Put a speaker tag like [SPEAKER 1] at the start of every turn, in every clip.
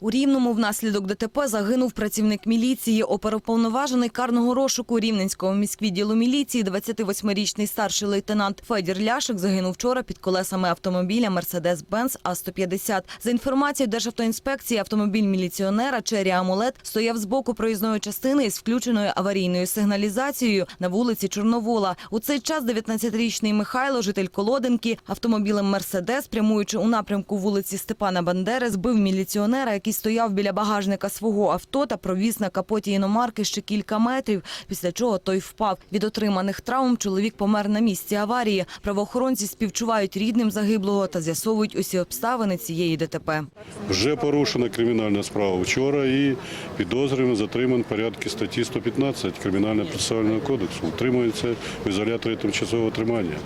[SPEAKER 1] У Рівному внаслідок ДТП загинув працівник міліції. Оперуповноважений карного розшуку Рівненського міськвідділу міліції 28-річний старший лейтенант Федір Ляшик загинув вчора під колесами автомобіля Mercedes-Benz А-150. За інформацією Державтоінспекції, автомобіль міліціонера Чері Амулет стояв з боку проїзної частини із включеною аварійною сигналізацією на вулиці Чорновола. У цей час 19-річний Михайло, житель Колоденки, автомобілем Мерседес, прямуючи у напрямку вулиці Степана Бандери, збив міліціонера, який стояв біля багажника свого авто та провіз на капоті іномарки ще кілька метрів, після чого той впав. Від отриманих травм чоловік помер на місці аварії. Правоохоронці співчувають рідним загиблого та з'ясовують усі обставини цієї ДТП.
[SPEAKER 2] Вже порушена кримінальна справа вчора і підозрюємо затриман в порядку статті 115 Кримінального процесуального кодексу. Утримується в ізоляторі тимчасового тримання.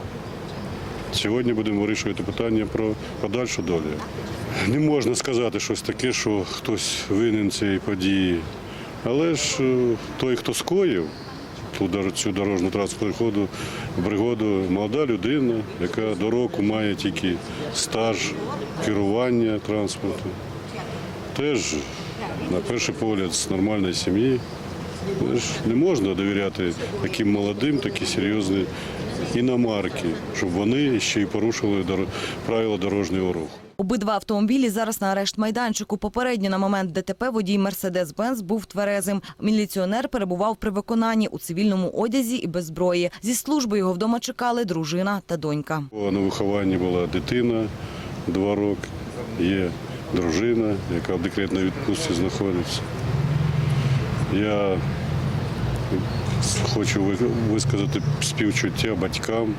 [SPEAKER 2] Сьогодні будемо вирішувати питання про подальшу долю. Не можна сказати щось таке, що хтось винен цієї події. Але ж е, той, хто скоїв цю дорожню транспортну пригоду, молода людина, яка до року має тільки стаж керування транспортом. Теж, на перший погляд, з нормальної сім'ї. Не можна довіряти таким молодим, такі серйозні іномарки, щоб вони ще й порушили правила дорожнього руху.
[SPEAKER 1] Обидва автомобілі зараз на арешт майданчику. Попередньо на момент ДТП водій Мерседес-Бенц був тверезим. Міліціонер перебував при виконанні у цивільному одязі і без зброї. Зі служби його вдома чекали дружина та донька.
[SPEAKER 2] На вихованні була дитина два роки, є дружина, яка в декретній відпустці знаходиться. Я хочу ви- висказати співчуття батькам